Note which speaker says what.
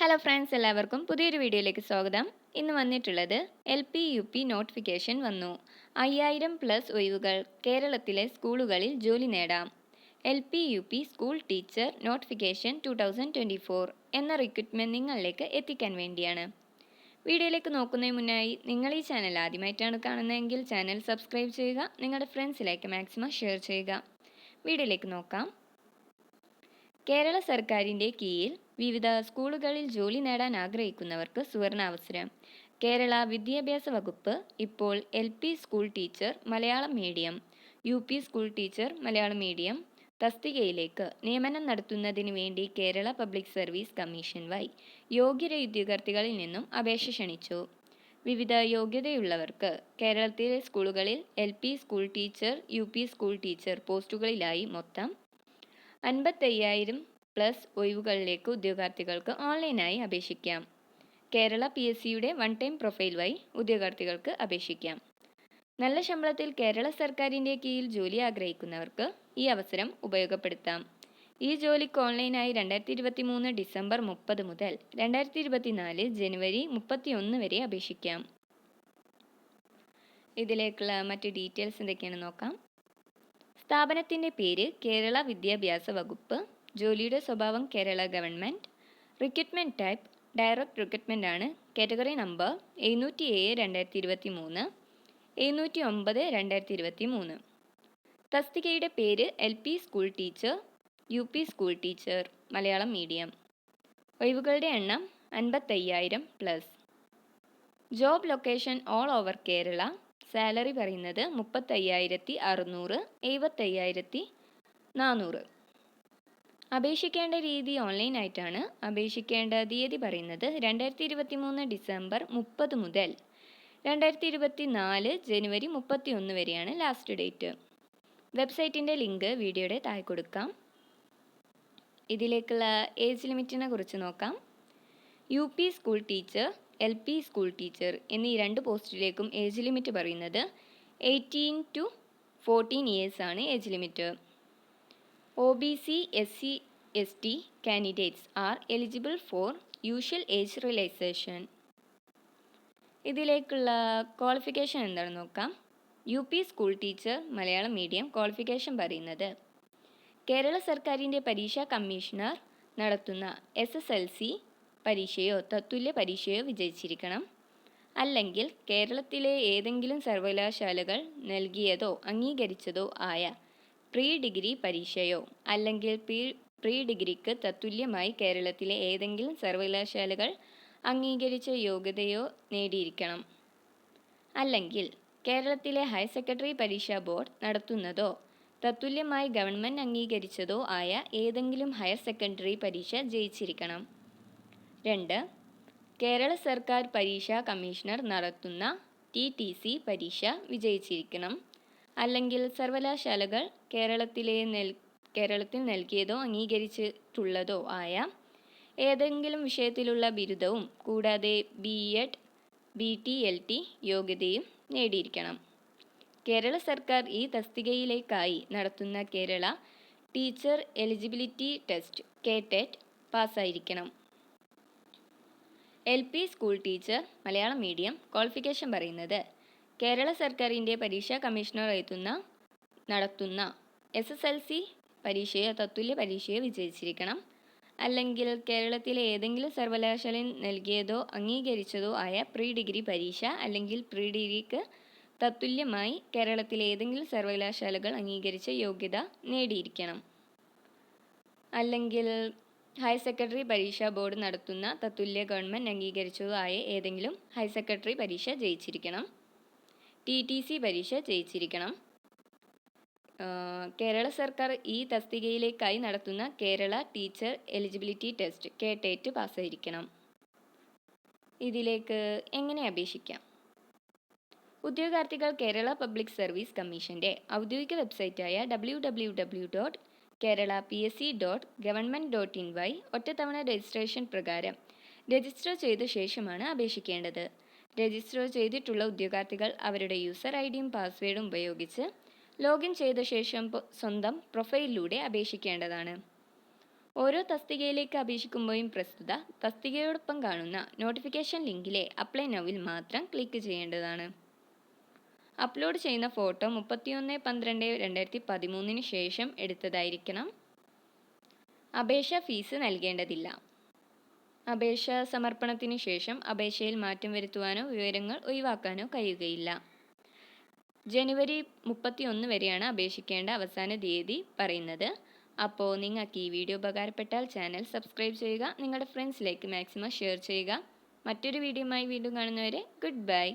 Speaker 1: Hello friends എല്ലാവർക്കും പുതിയൊരു വീഡിയോയിലേക്ക് സ്വാഗതം. ഇന്ന് വന്നിട്ടുള്ളത് L P U P notification വന്നു. അയ്യായിരം പ്ലസ് ഒഴിവുകൾ കേരളത്തിലെ സ്കൂളുകളിൽ ജോലി നേടാം. L P U P school teacher notification two thousand twenty four എന്ന റിക്രൂട്ട്മെന്റ് നിങ്ങളിലേക്ക് എത്തിക്കാൻ വേണ്ടിയാണ്. വീഡിയോയിലേക്ക് നോക്കുന്നതിന് മുന്നായി നിങ്ങൾ ഈ ചാനൽ ആദ്യമായിട്ടാണ് കാണുന്നതെങ്കിൽ ചാനൽ സബ്സ്ക്രൈബ് ചെയ്യുക നിങ്ങളുടെ ഫ്രണ്ട്സിലേക്ക് മാക്സിമം ഷെയർ ചെയ്യുക. വീഡിയോയിലേക്ക് നോക്കാം. കേരള സർക്കാരിന്റെ കീഴിൽ വിവിധ സ്കൂളുകളിൽ ജോലി നേടാൻ ആഗ്രഹിക്കുന്നവർക്ക് സുവർണാവസരം കേരള വിദ്യാഭ്യാസ വകുപ്പ് ഇപ്പോൾ L P school teacher Malayalam medium U P school teacher Malayalam medium തസ്തികയിലേക്ക് നിയമനം നടത്തുന്നതിന് വേണ്ടി കേരള പബ്ലിക് സർവീസ് കമ്മീഷൻ വൈ യോഗ്യര ഉദ്യോഗാർത്ഥികളിൽ നിന്നും അപേക്ഷ ക്ഷണിച്ചു. വിവിധ യോഗ്യതയുള്ളവർക്ക് കേരളത്തിലെ സ്കൂളുകളിൽ L P school teacher U P school teacher പോസ്റ്റുകളിലായി മൊത്തം അൻപത്തയ്യായിരം പ്ലസ് ഒഴിവുകളിലേക്ക് ഉദ്യോഗാർത്ഥികൾക്ക് ഓൺലൈനായി അപേക്ഷിക്കാം. കേരള പി എസ് സിയുടെ വൺ ടൈം പ്രൊഫൈൽ വഴി ഉദ്യോഗാർത്ഥികൾക്ക് അപേക്ഷിക്കാം. നല്ല ശമ്പളത്തിൽ കേരള സർക്കാരിന്റെ കീഴിൽ ജോലി ആഗ്രഹിക്കുന്നവർക്ക് ഈ അവസരം ഉപയോഗപ്പെടുത്താം. ഈ ജോലിക്ക് ഓൺലൈനായി രണ്ടായിരത്തി ഇരുപത്തി മൂന്ന് ഡിസംബർ മുപ്പത് മുതൽ രണ്ടായിരത്തി ഇരുപത്തിനാല് ജനുവരി മുപ്പത്തി ഒന്ന് വരെ അപേക്ഷിക്കാം. ഇതിലേക്കുള്ള മറ്റ് ഡീറ്റെയിൽസ് എന്തൊക്കെയാണെന്ന് നോക്കാം. സ്ഥാപനത്തിന്റെ പേര് കേരള വിദ്യാഭ്യാസ വകുപ്പ്. ജോലിയുടെ സ്വഭാവം Kerala government. Recruitment type direct recruitment ആണ്. കാറ്റഗറി നമ്പർ എഴുന്നൂറ്റി ഏഴ് രണ്ടായിരത്തി ഇരുപത്തി മൂന്ന് എഴുന്നൂറ്റി ഒമ്പത് രണ്ടായിരത്തി ഇരുപത്തി മൂന്ന് തസ്തികയുടെ പേര് L P school teacher U P school teacher Malayalam medium. ഒഴിവുകളുടെ എണ്ണം അൻപത്തയ്യായിരം plus job location all over Kerala. Salary പറയുന്നത് മുപ്പത്തയ്യായിരത്തി അറുന്നൂറ് എഴുപത്തയ്യായിരത്തി നാനൂറ് അപേക്ഷിക്കേണ്ട രീതി ഓൺലൈനായിട്ടാണ് അപേക്ഷിക്കേണ്ട തീയതി പറയുന്നത് രണ്ടായിരത്തി ഇരുപത്തി മൂന്ന് ഡിസംബർ മുപ്പത് മുതൽ. രണ്ടായിരത്തി ഇരുപത്തി നാല് ജനുവരി മുപ്പത്തി ഒന്ന് വരെയാണ് ലാസ്റ്റ് ഡേറ്റ് വെബ്സൈറ്റിന്റെ ലിങ്ക് വീഡിയോയുടെ താഴെ കൊടുക്കാം. ഇതിലേക്കുള്ള ഏജ് ലിമിറ്റിനെ കുറിച്ച് നോക്കാം. U P school teacher L P school teacher എന്നീ രണ്ട് പോസ്റ്റിലേക്കും ഏജ് ലിമിറ്റ് പറയുന്നത് eighteen to fourteen ഇയേഴ്സാണ് age limit O B C S C S T candidates are eligible for usual age relaxation ഇതിലേക്കുള്ള ക്വാളിഫിക്കേഷൻ എന്താണെന്ന് നോക്കാം. U P school teacher Malayalam medium qualification പറയുന്നത്. കേരള സർക്കാരിന്റെ പരീക്ഷാ കമ്മീഷണർ നടത്തുന്ന എസ് എസ് എൽ സി പരീക്ഷയോ തത്തുല്യ പരീക്ഷയോ വിജയിച്ചിരിക്കണം. അല്ലെങ്കിൽ കേരളത്തിലെ ഏതെങ്കിലും സർവകലാശാലകൾ നൽകിയതോ അംഗീകരിച്ചതോ ആയ പ്രീ ഡിഗ്രി പരീക്ഷയോ അല്ലെങ്കിൽ പ്രീ പ്രീ ഡിഗ്രിക്ക് തത്തുല്യമായി കേരളത്തിലെ ഏതെങ്കിലും സർവകലാശാലകൾ അംഗീകരിച്ച യോഗ്യതയോ നേടിയിരിക്കണം. അല്ലെങ്കിൽ കേരളത്തിലെ ഹയർ സെക്കൻഡറി പരീക്ഷാ ബോർഡ് നടത്തുന്നതോ തത്തുല്യമായി ഗവൺമെന്റ് അംഗീകരിച്ചതോ ആയ ഏതെങ്കിലും ഹയർ സെക്കൻഡറി പരീക്ഷ ജയിച്ചിരിക്കണം. രണ്ട് കേരള സർക്കാർ പരീക്ഷാ കമ്മീഷണർ നടത്തുന്ന ടി ടി സി പരീക്ഷ വിജയിച്ചിരിക്കണം. അല്ലെങ്കിൽ സർവകലാശാലകൾ കേരളത്തിലെ നെൽ കേരളത്തിൽ നൽകിയതോ അംഗീകരിച്ചിട്ടുള്ളതോ ആയ ഏതെങ്കിലും വിഷയത്തിലുള്ള ബിരുദവും കൂടാതെ B Ed B T L T യോഗ്യതയും നേടിയിരിക്കണം. കേരള സർക്കാർ ഈ തസ്തികയിലേക്കായി നടത്തുന്ന Kerala teacher eligibility test K TET പാസ്സായിരിക്കണം. L P school teacher Malayalam medium qualification പറയുന്നത് കേരള സർക്കാരിന്റെ പരീക്ഷാ കമ്മീഷണർ എത്തുന്ന നടത്തുന്ന എസ് എസ് എൽ സി പരീക്ഷയോ തത്തുല്യ പരീക്ഷയോ വിജയിച്ചിരിക്കണം. അല്ലെങ്കിൽ കേരളത്തിലെ ഏതെങ്കിലും സർവകലാശാലയിൽ നൽകിയതോ അംഗീകരിച്ചതോ ആയ പ്രീ ഡിഗ്രി പരീക്ഷ അല്ലെങ്കിൽ പ്രീ ഡിഗ്രിക്ക് തത്തുല്യമായി കേരളത്തിലെ ഏതെങ്കിലും സർവകലാശാലകൾ അംഗീകരിച്ച യോഗ്യത നേടിയിരിക്കണം. അല്ലെങ്കിൽ ഹയർ സെക്കൻഡറി പരീക്ഷാ ബോർഡ് നടത്തുന്ന തത്തുല്യ ഗവൺമെന്റ് അംഗീകരിച്ചതോ ആയ ഏതെങ്കിലും ഹയർ സെക്കൻഡറി പരീക്ഷ ജയിച്ചിരിക്കണം. ടി ടി സി പരീക്ഷ ജയിച്ചിരിക്കണം. കേരള സർക്കാർ ഈ തസ്തികയിലേക്കായി നടത്തുന്ന Kerala teacher eligibility test കേട്ടേറ്റ് TET പാസ്സായിരിക്കണം. ഇതിലേക്ക് എങ്ങനെ അപേക്ഷിക്കാം? ഉദ്യോഗാർത്ഥികൾ കേരള പബ്ലിക് സർവീസ് കമ്മീഷന്റെ ഔദ്യോഗിക വെബ്സൈറ്റായ W W W dot Kerala P S C dot government dot in Y ഒറ്റത്തവണ രജിസ്ട്രേഷൻ പ്രകാരം രജിസ്റ്റർ ചെയ്ത ശേഷമാണ് അപേക്ഷിക്കേണ്ടത്. രജിസ്റ്റർ ചെയ്തിട്ടുള്ള ഉദ്യോഗാർത്ഥികൾ അവരുടെ യൂസർ ഐ ഡിയും പാസ്വേഡും ഉപയോഗിച്ച് ലോഗിൻ ചെയ്ത ശേഷം സ്വന്തം പ്രൊഫൈലിലൂടെ അപേക്ഷിക്കേണ്ടതാണ്. ഓരോ തസ്തികയിലേക്ക് അപേക്ഷിക്കുമ്പോഴും പ്രസ്തുത തസ്തികയോടൊപ്പം കാണുന്ന നോട്ടിഫിക്കേഷൻ ലിങ്കിലെ അപ്ലൈ നൗവിൽ മാത്രം ക്ലിക്ക് ചെയ്യേണ്ടതാണ്. അപ്ലോഡ് ചെയ്യുന്ന ഫോട്ടോ മുപ്പത്തിയൊന്ന് പന്ത്രണ്ട് രണ്ടായിരത്തി പതിമൂന്നിന് ശേഷം എടുത്തതായിരിക്കണം. അപേക്ഷ ഫീസ് നൽകേണ്ടതില്ല. അപേക്ഷ സമർപ്പണത്തിന് ശേഷം അപേക്ഷയിൽ മാറ്റം വരുത്തുവാനോ വിവരങ്ങൾ ഒഴിവാക്കാനോ കഴിയുകയില്ല. ജനുവരി മുപ്പത്തിയൊന്ന് വരെയാണ് അപേക്ഷിക്കേണ്ട അവസാന തീയതി പറയുന്നത്. അപ്പോൾ നിങ്ങൾക്ക് ഈ വീഡിയോ ഉപകാരപ്പെട്ടാൽ ചാനൽ സബ്സ്ക്രൈബ് ചെയ്യുക നിങ്ങളുടെ ഫ്രണ്ട്സിലേക്ക് മാക്സിമം ഷെയർ ചെയ്യുക. മറ്റൊരു വീഡിയോയുമായി വീണ്ടും കാണുന്നവരെ ഗുഡ് ബൈ.